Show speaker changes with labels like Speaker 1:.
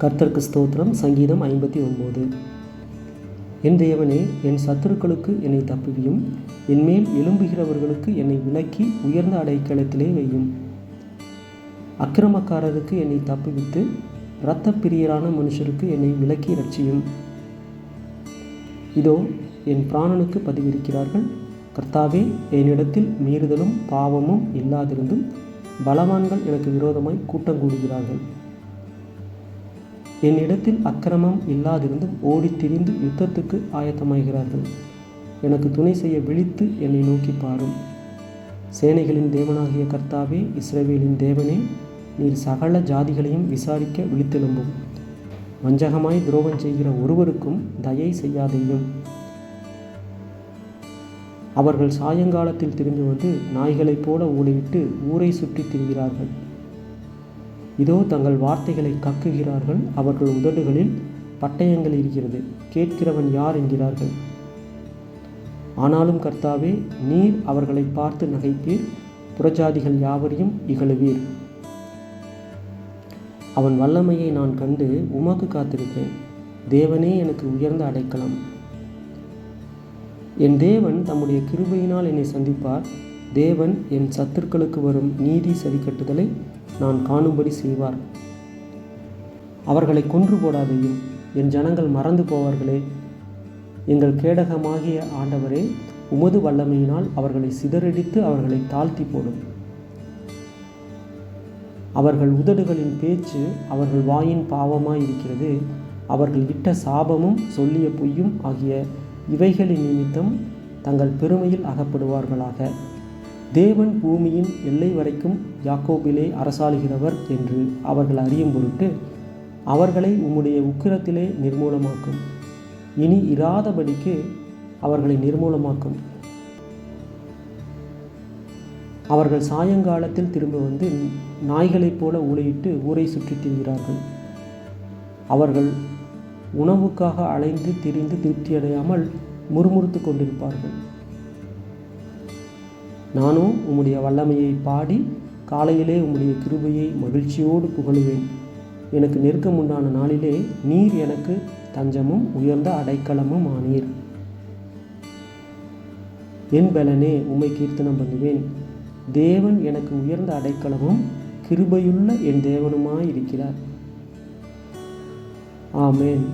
Speaker 1: கர்த்தருக்கு ஸ்தோத்திரம் சங்கீதம் ஐம்பத்தி ஒன்பது. என் தேவனே என் சத்துருக்களுக்கு என்னை தப்புவியும் என்மேல் எழும்புகிறவர்களுக்கு என்னை விலக்கி உயர்ந்த அடைக்கலத்திலே வையும். அக்கிரமக்காரருக்கு என்னை தப்புவித்து இரத்த பிரியரான மனுஷருக்கு என்னை விலக்கி ரட்சியும் இதோ என் பிராணனுக்கு பதிவிருக்கிறார்கள். கர்த்தாவே என்னிடத்தில் மீறுதலும் பாவமும் இல்லாதிருந்தும் பலவான்கள் எனக்கு விரோதமாய் கூட்டம் கூடுகிறார்கள். என்னிடத்தில் அக்கிரமம் இல்லாதிருந்தும் ஓடித் திரிந்து யுத்தத்துக்கு ஆயத்தமாகிறார்கள். எனக்கு துணை செய்ய விழித்து என்னை நோக்கி பாரும். சேனைகளின் தேவனாகிய கர்த்தாவே இஸ்ரேவேலின் தேவனே நீர் சகல ஜாதிகளையும் விசாரிக்க விழித்தெழும்பும். வஞ்சகமாய் துரோகம் செய்கிற ஒருவருக்கும் தயை செய்யாதேயும். அவர்கள் சாயங்காலத்தில் திரும்பி வந்து நாய்களைப் போல ஓடிவிட்டு ஊரை சுற்றித் திரிகிறார்கள். இதோ தங்கள் வார்த்தைகளை கக்குகிறார்கள் அவர்கள் உதடுகளில் பட்டயங்கள் இருக்கிறது கேட்கிறவன் யார் என்கிறார்கள். ஆனாலும் கர்த்தாவே நீர் அவர்களை பார்த்து நகைப்பீர் புறஜாதிகள் யாவரையும் இகழுவீர். அவன் வல்லமையை நான் கண்டு உமக்கு காத்திருப்பேன் தேவனே எனக்கு உயர்ந்த அடைக்கலம். என் தேவன் தம்முடைய கிருபையினால் என்னை சந்திப்பார் தேவன் என் சத்துருக்களுக்கு வரும் நீதி சரிக்கட்டுதலை நான் காணும்படி செய்வார். அவர்களை கொன்று போடாதையும். என் ஜனங்கள் மறந்து போவார்களே. எங்கள் கேடகமாகிய ஆண்டவரே உமது வல்லமையினால் அவர்களை சிதறடித்து அவர்களை தாழ்த்தி போடும். அவர்கள் உதடுகளின் பேச்சு அவர்கள் வாயின் பாவமாய் இருக்கிறது அவர்கள் இட்ட சாபமும் சொல்லிய பொய்யும் ஆகிய இவைகளின் நிமித்தம் தங்கள் பெருமையில் அகப்படுவார்களாக. தேவன் பூமியின் எல்லை வரைக்கும் யாக்கோபிலே அரசாளுகிறவர் என்று அவர்கள் அறியும் பொருட்டு அவர்களை உம்முடைய உக்கிரத்திலே நிர்மூலமாக்கும். இனி இராதபடிக்கு அவர்களை நிர்மூலமாக்கும். அவர்கள் சாயங்காலத்தில் திரும்ப வந்து நாய்களைப் போல ஊழையிட்டு ஊரை சுற்றித் திரிகிறார்கள். அவர்கள் உணவுக்காக அலைந்து திரிந்து திருப்தியடையாமல் முறுமுறுத்து கொண்டிருப்பார்கள். நானும் உம்முடைய வல்லமையை பாடி காலையிலே உம்முடைய கிருபையை மகிழ்ச்சியோடு புகழுவேன். எனக்கு நெருக்கம் உண்டான நாளிலே நீர் எனக்கு தஞ்சமும் உயர்ந்த அடைக்கலமும் ஆனீர். என் பலனே உம்மை கீர்த்தனம் பண்ணுவேன். தேவன் எனக்கு உயர்ந்த அடைக்கலமும் கிருபையுள்ள என் தேவனுமாய் இருக்கிறார் ஆமேன்.